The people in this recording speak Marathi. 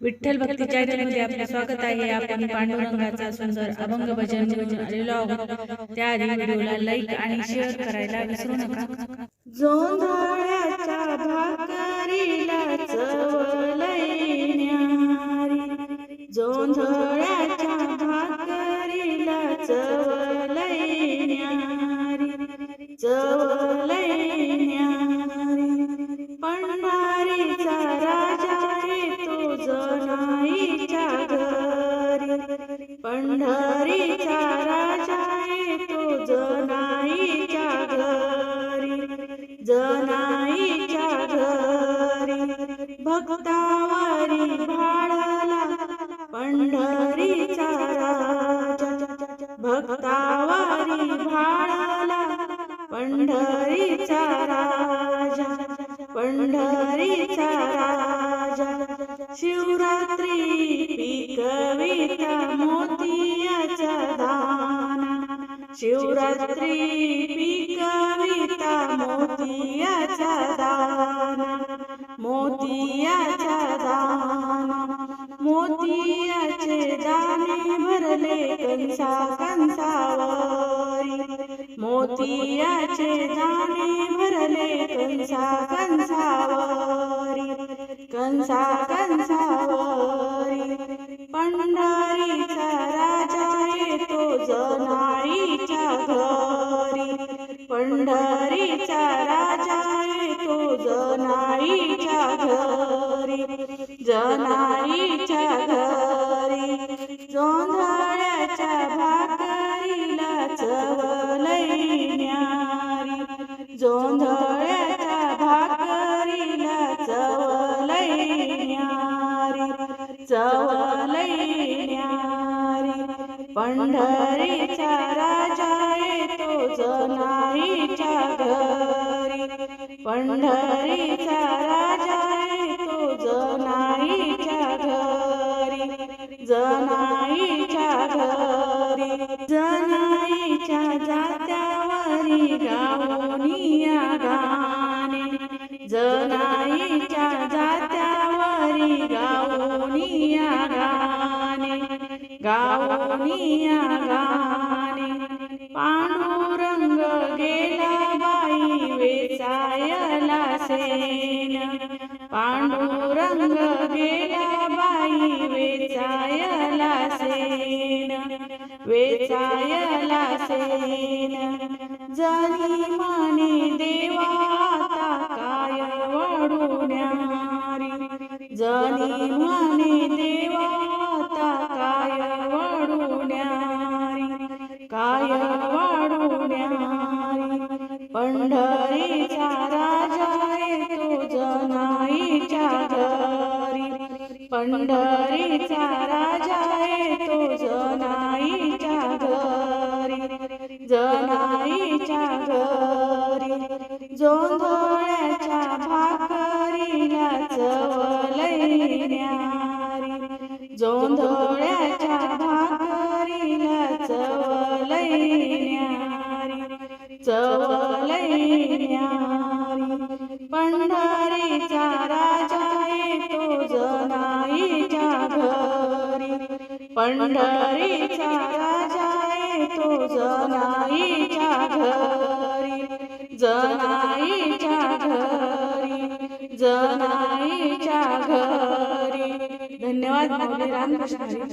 विठ्ठल भक्ती चॅनलमध्ये आपले स्वागत आहे. आपण पांडुरंगाचा सुंदर अभंग भजन घेऊन आलेलो आहोत. त्याआधी व्हिडिओला लाईक आणि शेअर करायला विसरू नका. जोंधळ्याच्या भाकरीला चवलई न्यारी. जोंधळ्याच्या भाकरीला चवलई न्यारी. पंढरीचा राजा येतो जनाईच्या घरी जनाईच्या घरी. भक्तावरी भाळला पंढरीचा राजा भक्तावारी भाळला पंढरीचा राजा पंढरीचा राजा. शिवरात्री पिकविता मोतियाचा दाना. शिवरात्री पिकविता मोतियाचा दाना. मोतियाचा दाना. मोतियाचे दाणे भरले कंसा कंसावरी. मोतियाचे दाणे भरले कंसा कंसावरी. कंसा पंढरीचा राजा तो जनाईच्या घरी जनाईच्या घरी. जोंधळ्याच्या भाकरीला चवलई न्यारी. जोंधळ्याच्या भाकरीला चवलई न्यारी चवलई न्यारी. पंढरीचा राजा येतो जनाईच्या घरी. पंढरीचा राजा तो जनाईच्या घरी. जनाईच्या घरी. जनाईच्या जात्यावरी गावनिया गाणे जनाईच्या जात्यावरी गावनिया गाणे गावनिया गाणे पांडुरंग वेचायला सेन पांडुरंग गेला बाई वेचायला सेन वेचायला सेन. जनी माने पंढरीचा राजा तुझ जनाईच्या घरी पंढरीचा राजा तुझ जनाईच्या घरी जनाईच्या घरी जोंधळ्याच्या भाकरीला चवलई न्यारी. जोंधळ्याच्या चवलई न्यारी पंढरीचा राजा येतो जनाईच्या घरी. पंढरीचा राजा येतो जनाईच्या घरी. जनाईच्या घरी. जनाईच्या घरी. धन्यवाद माऊली रामकृष्ण